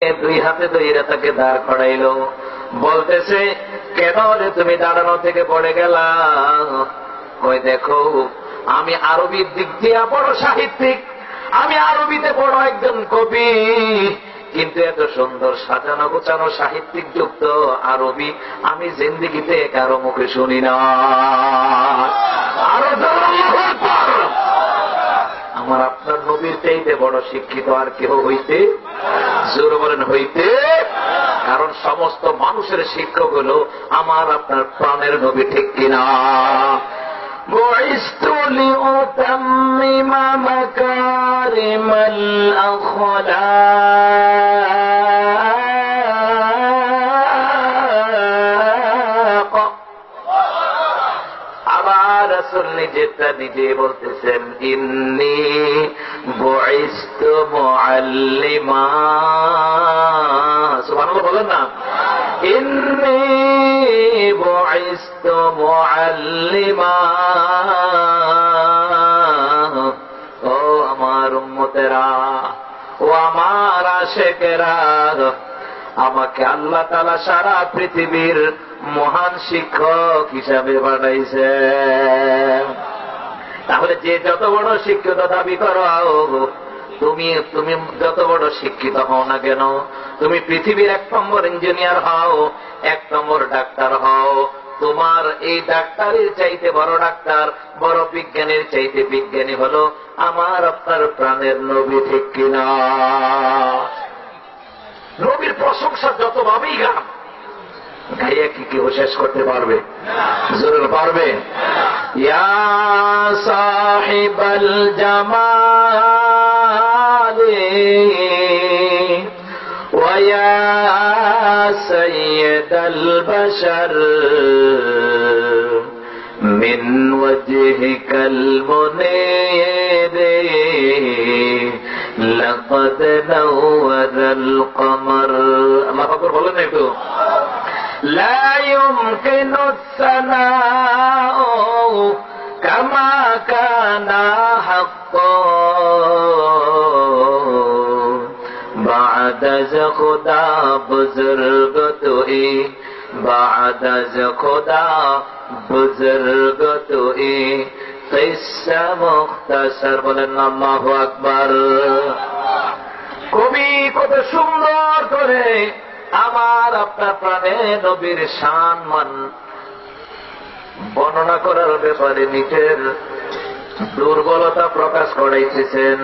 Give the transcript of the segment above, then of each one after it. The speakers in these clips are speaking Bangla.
দুই হাতে ধরে তাকে দাঁড় করাইলো। বলতেছে, কেন তুমি দাঁড়ানো থেকে পড়ে গেলা? কই দেখো, আমি আরবির দিক দিয়ে বড় সাহিত্যিক। আমি আরবিতে বড় একজন কবি। কিন্তু এত সুন্দর সাজানো গোছানো সাহিত্যিক যুক্ত আরবি আমি জিন্দিগিতে কারও মুখে শুনি না। আমার আপনার নবীর চাইতে বড় শিক্ষিত আর কেউ হইতে হইতে কারণ সমস্ত মানুষের শিক্ষক হলো আমার আপনার প্রাণের নবী ঠিক কিনা بعثت لأتمم مكارم الأخلاق আবার রাসূল নিজেরটা নিজে বলতেছেন ইন্নি বুইস্তু মুআল্লিমা সুবহানাল্লাহ বলেন না ও আমার উম্মতেরা, ও আমার আশেকেরা, আমাকে আল্লাহ তালা সারা পৃথিবীর মহান শিক্ষক হিসাবে বানাইছে তাহলে যে যত বড় শিক্ষিত দাবি করো তুমি তুমি যত বড় শিক্ষিত হও না কেন, তুমি পৃথিবীর এক নম্বর ইঞ্জিনিয়ার হও, এক নম্বর ডাক্তার হও। তোমার এই ডাক্তারের চাইতে বড় ডাক্তার, বড় বিজ্ঞানীর চাইতে বিজ্ঞানী হলো আমার আপনার প্রাণের নবী, ঠিক কিনা? নবীর প্রশংসা যতভাবেই গান, গাইয়া কি কেউ শেষ করতে পারবে? জরুর পারবে? ইয়া সাহিবাল জামালে ويا سيد البشر من وجهك المنير لقد نور القمر الله أكبر বলেন একটু لا يمكن الثناء كما كان حقا بعد از خدا بزرگ توئی بعد از خدا بزرگ توئی قصه مختصر বলেন আল্লাহ আকবার কবি কত সুন্দর করে আমার আপনার প্রাণে নবীর শান মান বর্ণনা করার ব্যাপারে নিজের দুর্বলতা প্রকাশ করাইতেছেন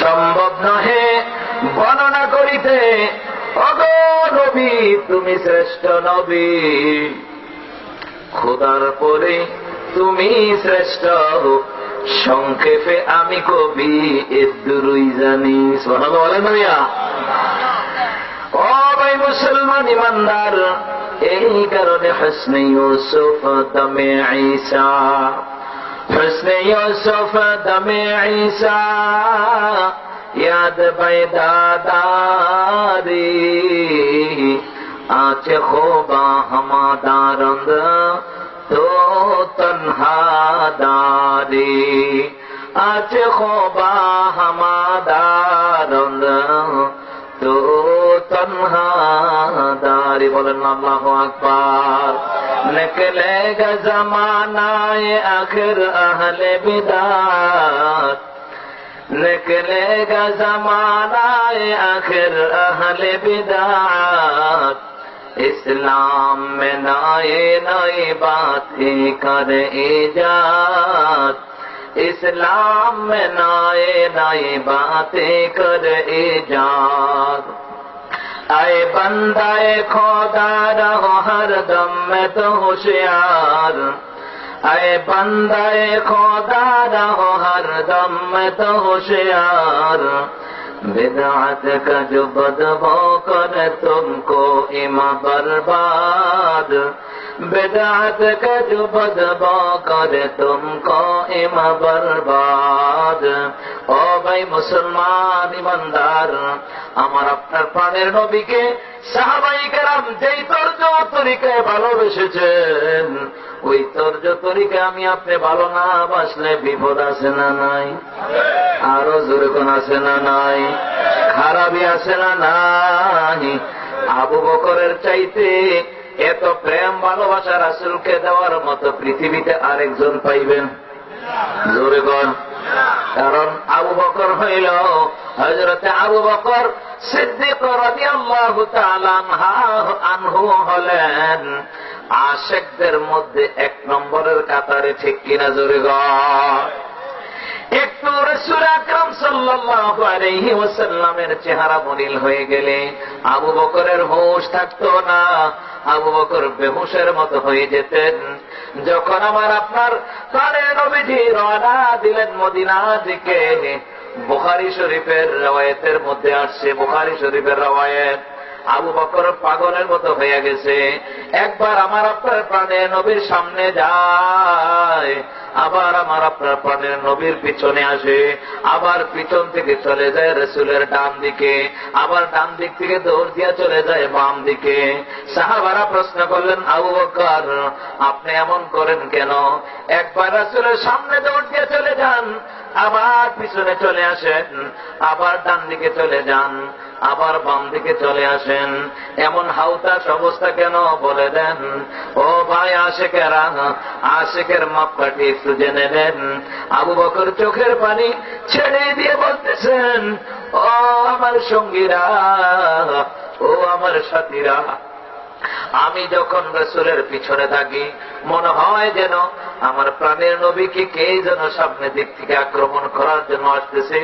সম্ভব নহে করিতে অগ নবী, তুমি শ্রেষ্ঠ নবী। খোদার পরে তুমি শ্রেষ্ঠ। সংক্ষেপে আমি কবি এদুরুই জানি। সোনা বলেন ভাইয়া ও ভাই মুসলমান ইমানদার, এই কারণে হসনে ইউসুফ দমে ঈসা। হসনে ইউসুফ দমে ঈসা। ইয়াদ বেদাদারি আছে খোবা হামাদারন্দ তো তনহাদারি আছে খোবা হামাদারন্দ তো তনহাদারি বলেন আল্লাহ আকবার نکلے گا زمانہ আহলে اہل نکلے گا زمانہ آخر اہل بدعات اسلام میں نئے نئی باتیں کر ایجاد۔ اسلام میں نئے نئی باتیں کر ایجاد۔ اے بندہ خدا، رہو ہر دم میں تو ہوشیار۔ اے بندہ خدا رہو ہر دم میں تو ہوشیار بدعت کا جو بدبو کر تم کو اما برباد বেদাতকে যুবদ جو তুম کر تم کو ও ভাই মুসলমান ইমানদার, আমার আপনার পানের নবীকে সাহাবাই কেরাম যেই তর্জ তরিকায় ভালোবেসেছেন, ওই তর্জ তরিকে আমি আপনি ভালো না বাসলে বিপদ আছে না নাই? আরও জোরে কোন আছে না নাই? খারাপই আছে না নাই? আবু বকরের চাইতে এত প্রেম, ভালোবাসা রাসুলকে দেওয়ার মতো পৃথিবীতে আরেকজন পাইবেন? জোরে কন কারণ আবু বকর হইল হজরতে আবু বকর আনহা- হলেন। আশেকদের মধ্যে এক নম্বরের কাতারে ঠিক কিনা জোরে গন একটু রসুল আকরাম সাল্লাল্লাহু আলাইহি ওয়াসাল্লামের চেহারা মলিন হয়ে গেলে আবু বকরের হোশ থাকতো না। আবু বকর বেহুশের মতো হয়ে যেতেন। যখন আমার আপনার প্রাণের নবীজি রওনা দিলেন মদিনা দিকে, বুখারী শরীফের রওয়ায়েতের মধ্যে আসছে, বুখারী শরীফের রওয়ায়েত। আবু বকর পাগলের মতো হয়ে গেছে। একবার আমার আপনার প্রাণে নবীর সামনে যায়। আবার আমার আপনার প্রাণের নবীর পিছনে আসে, আবার পিছন থেকে চলে যায় রসুলের ডান দিকে, আবার ডান দিক থেকে দৌড় দিয়া চলে যায় বাম দিকে। সাহাবারা প্রশ্ন করলেন, আবু বকর, আপনি এমন করেন কেন? একবার রসুলের সামনে দৌড় দিয়ে চলে যান, আবার পিছনে চলে আসেন, আবার ডান দিকে চলে যান, আবার বাম দিকে চলে আসেন। এমন হাউতাস অবস্থা কেন? বলে দেন, ও ভাই আশেকেরা, আশেকের মাপকাঠি একটু জেনে নেন। আবু বকর চোখের পানি ছেড়ে দিয়ে বলতেছেন, ও আমার সঙ্গীরা, ও আমার সাথীরা, আমি যখন রসুলের পিছনে থাকি, মনে হয় যেন আমার প্রাণের নবীকে কে যেন সামনে দিক থেকে আক্রমণ করার জন্য আসতেছে।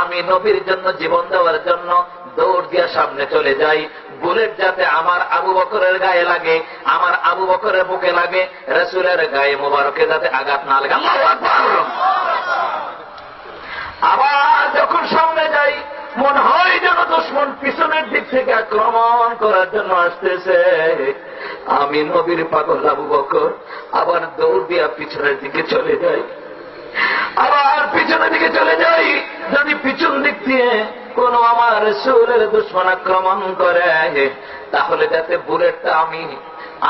আমি নবীর জন্য জীবন দেওয়ার জন্য দৌড় দিয়া সামনে চলে যাই। বুলেট যাতে আমার আবু বকরের গায়ে লাগে, আমার আবু বকরের বুকে লাগে, রসুলের গায়ে মোবারকে যাতে আঘাত না লাগে। আবার যখন সামনে যাই, মনে হয় যেন দুশ্মন পিছনের দিক থেকে আক্রমণ করার জন্য আসতেছে। আমি নবীর পাগল আবু বকর, আবার দৌড় দিয়া পিছনের দিকে চলে যাই। আবার পিছনের দিকে চলে যাই, যদি পিছন দিক দিয়ে কোন আমার সুরের দুশ্মন আক্রমণ করে। তাহলে যাতে বুলেটটা আমি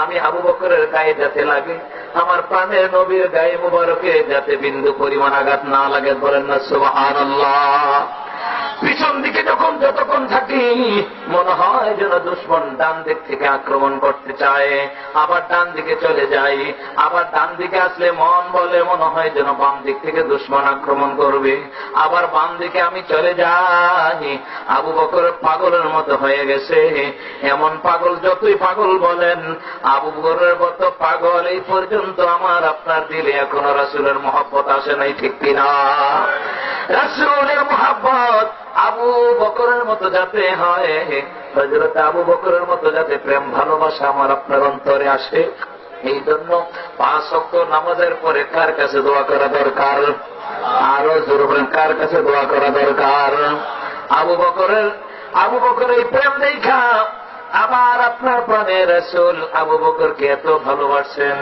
আমি আবু বকরের গায়ে যাতে লাগে, আমার প্রাণের নবীর গায়ে মুবারকে যাতে বিন্দু পরিমাণ আঘাত না লাগে, বলেন না সুবাহান পিছন দিকে যখন যতক্ষণ থাকি, মনে হয় যেন দুশ্মন ডান দিক থেকে আক্রমণ করতে চায়। আবার ডান দিকে চলে যাই। আবার ডান দিকে আসলে মন বলে মনে হয় যেন বাম দিক থেকে দুশ্মন আক্রমণ করবে। আবার বাম দিকে আমি চলে যাই। আবু বকর পাগলের মতো হয়ে গেছে। এমন পাগল যতই পাগল বলেন, আবু বকরের মতো পাগল এই পর্যন্ত আমার আপনার দিলে এখনও রাসুলের মহব্বত আসে নাই ঠিক কিনা? রাসুলের মহাব্বত আবু বকরের মতো যাতে হয়। হজরত আবু বকরের মতো যাতে প্রেম, ভালোবাসা আমার আপনার অন্তরে আসে এই জন্য পাঁচ অক্ট নামাজের পরে কার কাছে দোয়া করা দরকার? আরও জোর কার কাছে দোয়া করা দরকার? আবু বকরের আবু বকরের এই প্রেম দেখা আবার আপনার প্রাণে রসুল আবু বকরকে এত ভালোবাসছেন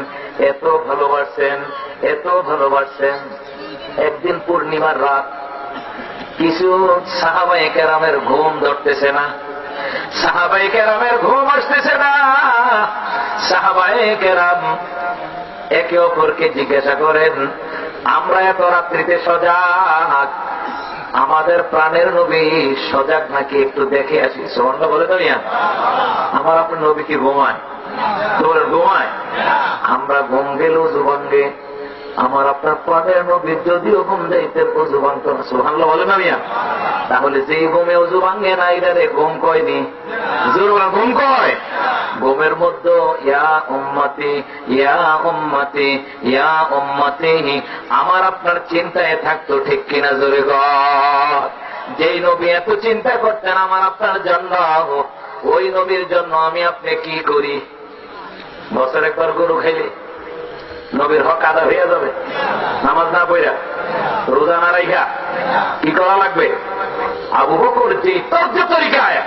এত ভালোবাসছেন এত ভালোবাসছেন একদিন পূর্ণিমার রাত কিছু সাহাবাই কেরামের ঘুম ধরতেছে না। সাহাবাই কেরামের ঘুম আসতেছে না। সাহাবাই কেরাম একে অপরকে জিজ্ঞাসা করেন, আমরা এত রাত্রিতে সজাগ, আমাদের প্রাণের নবী সজাগ নাকি একটু দেখে আসি? সোমনটা বলে তো আমার আপনার নবী কি ঘুমায়? তো বলেন ঘুমায়। আমরা ঘুম গেলেও জুবাঙ্গে আমার আপনার প্রাণের নবীর যদিও ঘুম যাইতে অজু ভাঙত না। সুহানলা বলে না মিয়া। তাহলে যেই ঘুমে অজু ভাঙে না এটারে ঘুম কয়নি? জোর বলেন, ঘুম কয়। ঘুমের মধ্যে ইয়া উম্মতি ইয়া উম্মতি ইয়া উম্মতি। আমার আপনার চিন্তায় থাকতো ঠিক কিনা জোরে গর যেই নবী এত চিন্তা করতেন আমার আপনার জন্য ওই নবীর জন্য আমি আপনি কি করি? বছর একবার গরু খাইলে। নবীর হক আদা হইয়া যাবে। নামাজ না পড়া রোজা না রাইখা কি করা লাগবে? আবু বকর যে তর্জ তরিকায়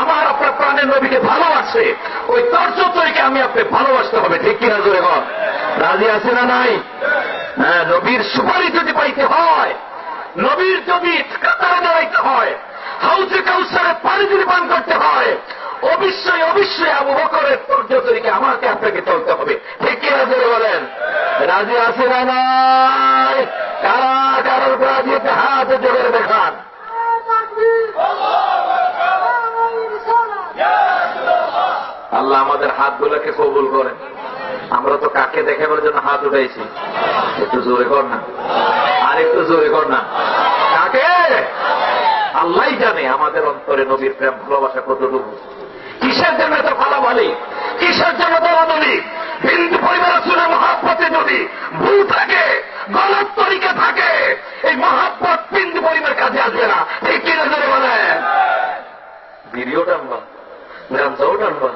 আমার আপনার প্রাণের নবীকে ভালোবাসে, ওই তর্জ তরিকা আমি আপনি ভালোবাসতে হবে। ঠিক কিনা জোরে হন রাজি আছে না নাই? হ্যাঁ নবীর সুপারিশ যদি পাইতে হয়, নবীর যদি কাতারে দাঁড়াইতে হয় হাউসে কাউসারে পানি যদি পান করতে হয় অবশ্যই অবশ্যই আবু বকরের তর্জ তরিকা আমাকে আপনাকে চলতে হবে। ঠিক কিনা কিনা বলেন? রাজি আছে না নাই? কারা কারোর রাজি হাত জোরে দেখান। আল্লাহ আমাদের হাতগুলোকে কবুল করেন। আমরা তো কাকে দেখাবার জন্য হাত উঠাইছি? একটু জোরে কর না। আর একটু জোরে কর না। কাকে? আল্লাহ জানে আমাদের অন্তরে নবীর প্রেম, ভালোবাসা কতটুকু। কিসের জন্য তো ফালাফালি কিসের জন্য দলাদলি হিন্দু পরিবার শুনে মহাপতে যদি ভুল থাকে, গলত তরিকে থাকে, এই মহাপত হিন্দু পরিবার কাজে আসবে না। ঠিক কিনা জোরে বলেন? ভিডিও টানবা গামছাও টানবা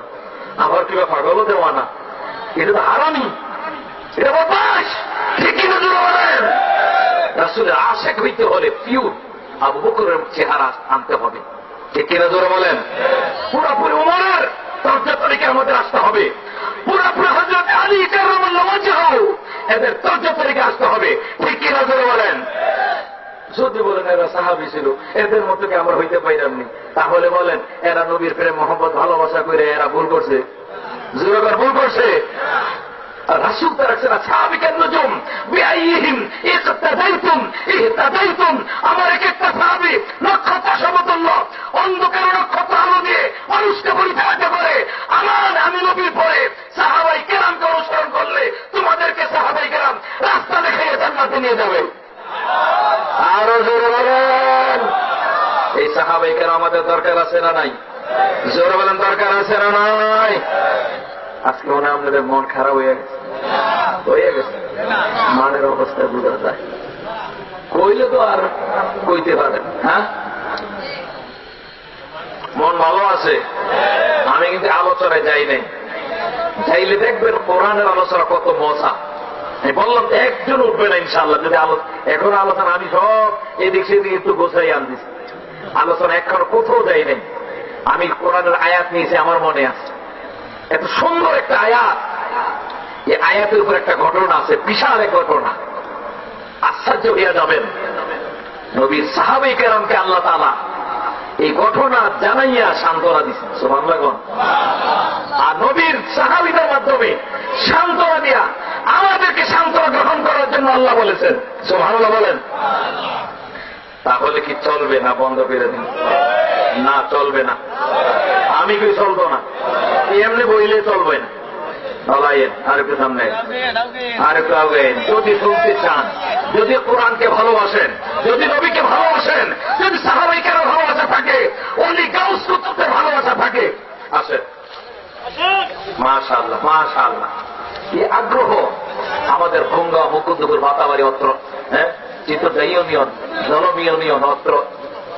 আবার কিবা পাগলও দেওয়া না। এটা তো হারামি। এটা বদমাস ঠিক কিনা জোরে বলেন? রাসুলের আশেক হইতে হলে পিউর আবু বকরের চেহারা আনতে হবে। ঠিক কিনা জোরে বলেন? পুরাপুরি উমরের তর্জা মধ্যে আসতে হবে। পুরাপুরি হজরত আলী কারামাল্লাহ এদের তর্জ তরিকে আসতে হবে। ঠিক কিনা জোরে বলেন? যদি বলেন, এরা সাহাবি ছিল, এদের মতো কি আমরা হইতে পাইলামনি তাহলে বলেন, এরা নবীর প্রেম মোহাম্মদ ভালোবাসা করে এরা ভুল করছে। জুরগার ভুল করছে? রাসুল তার রাখছে না সাহাবিকের নজম? বিআইহিম ইকতাদাইতুম, ইহতাদাইতুম, আমার এক একটা সাহাবি নক্ষত্র সমতুল্য, অন্ধকার নক্ষত্র আলো দিয়ে মানুষকে পরিচালিত করে আমার আমি নবীর পরে সাহাবাই কেরামকে অনুসরণ করলে তোমাদেরকে সাহাবাই কেরাম রাস্তা দেখিয়ে জান্নাতে নিয়ে যাবে। আরও জোরে বলেন। এই সাহাবাইকার আমাদের দরকার আছে না নাই? জোরে বলেন, দরকার আছে না নাই? আজকে মনে আপনাদের মন খারাপ হয়ে গেছে। হয়ে গেছে। মানের অবস্থা বোঝা যায়। কইলে তো আর কইতে পারেন হ্যাঁ? মন ভালো আছে? আমি কিন্তু আলোচনায় যাই নাই। চাইলে দেখবেন কোরআনের আলোচনা কত মজা। বললাম, একজন উঠবে না ইনশাল্লাহ যদি এখন আলোচনা আমি সব এদিক সেদিক একটু গোছাই আনতেছি। আলোচনা এখন কোথাও যাই নাই। আমি কোরআনের আয়াত নিয়েছি, আমার মনে আছে। এত সুন্দর একটা আয়াত। এই আয়াতের উপর একটা ঘটনা আছে, বিশাল এক ঘটনা। আশ্চর্য হইয়া যাবেন। নবীর সাহাবাই কেরামকে আল্লাহ তালা এই ঘটনা জানাইয়া সান্ত্বনা দিচ্ছেন সোমানগণ আর নবীর সাহাবিদের মাধ্যমে সান্ত্বনা দিয়া আমাদেরকে সান্ত্বনা গ্রহণ করার জন্য আল্লাহ বলেছেন। সোমানুল্লাহ বলেন। তাহলে কি চলবে না? বন্ধ করে দিন। না, চলবে না। আমি কি চলবো না? এমনি বইলে চলবে না আর একটু সামনে। আর একটু আগে। যদি কোরআনকে ভালোবাসেন, যদি ভালোবাসেন, যদি সাহাবাইকার ভালোবাসা থাকে, অলি গাউস ভালোবাসা থাকে, আসেন। এই আগ্রহ? আমাদের গঙ্গা মুকুন্দপুর মাতাবাড়ি অত্র হ্যাঁ? চিত্রটা ইউনিয়ন জলম ইউনিয়ন অত্র।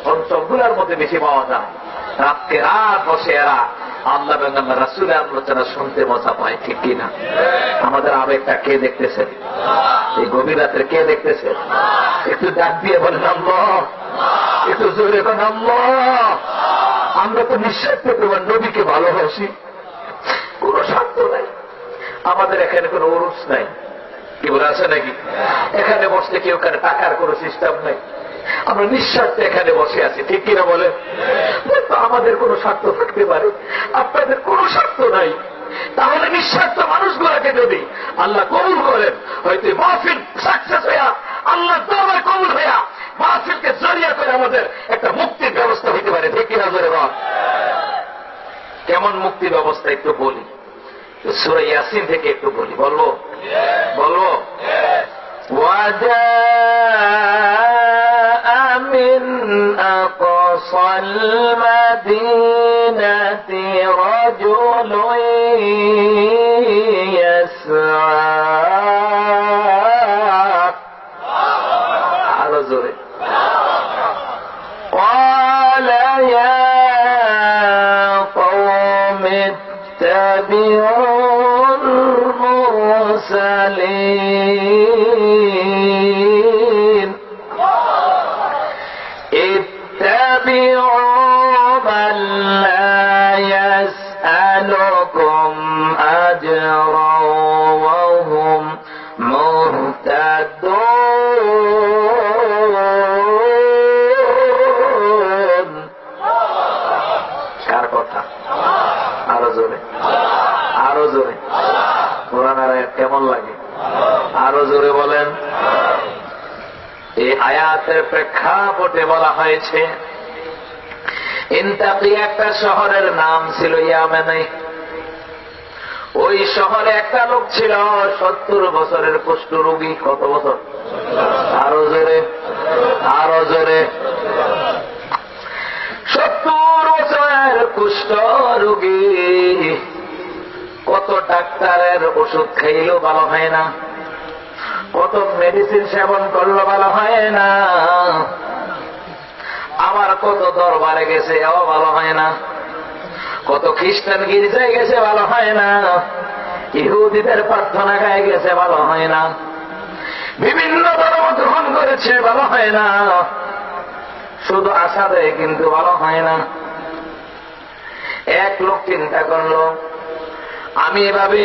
অঞ্চলগুলোর মধ্যে বেশি পাওয়া যায়। রাত্রে রাত বসে এরা আল্লাহ এবং রাসুলের আলোচনা শুনতে মজা পায় ঠিক কিনা আমাদের আবেগটা কে দেখতেছে? এই গভীর রাত্রে কে দেখতেছে? একটু ডাক দিয়ে বলেন, আল্লাহ। একটু জোরে বলেন, আল্লাহ। আমরা তো নিঃশ্বাস তোমার নবীকে ভালোবাসি। কোন স্বার্থ নাই। আমাদের এখানে কোনো উরুস নাই। কি বলে আছে নাকি? এখানে বসলে কেউ ওখানে টাকার কোনো সিস্টেম নাই। আমরা নিঃস্বার্থে এখানে বসে আছি ঠিক কিনা বলে হয়তো আমাদের কোনো স্বার্থ থাকতে পারে আপনাদের কোনো স্বার্থ নাই। তাহলে নিঃস্বার্থ মানুষগুলাকে যদি আল্লাহ কবুল করেন হয়তো মাহফিল সাকসেস হইয়া আল্লাহ দরবার কবুল হইয়া মাহফিলকে জড়িয়া করে আমাদের একটা মুক্তির ব্যবস্থা হইতে পারে ঠিক কিনা ধরে বাবা কেমন মুক্তির ব্যবস্থা একটু বলি? সুরা ইয়াসিন থেকে একটু বলি বলব? বলব? ওয়াজা أقصى المدينة رجل يسعى. على زوري قال يا قوم اتبعوا المرسلين. আরও জোরে বলেন। এই আয়াতের প্রেক্ষাপটে বলা হয়েছে, ইন্তাকি একটা শহরের নাম ছিল ইয়ামেনে। ওই শহরে একটা লোক ছিল, সত্তর বছরের কুষ্ঠ রোগী। কত বছর? আরও জোরে আরও জোরে। সত্তর বছরের কুষ্ঠ রোগী। কত ডাক্তারের ওষুধ খাইলেও ভালো হয় না। কত মেডিসিন সেবন করল ভালো হয় না। আবার কত দরবারে গেছে, এও ভালো হয় না। কত খ্রিস্টান গির্জায় গেছে, ভালো হয় না। ইহুদিদের প্রার্থনা গায়ে গেছে, ভালো হয় না। বিভিন্ন ধর্ম গ্রহণ করেছে, ভালো হয় না। শুধু আশা দেয়, কিন্তু ভালো হয় না। এক লোক চিন্তা করল আমি এভাবে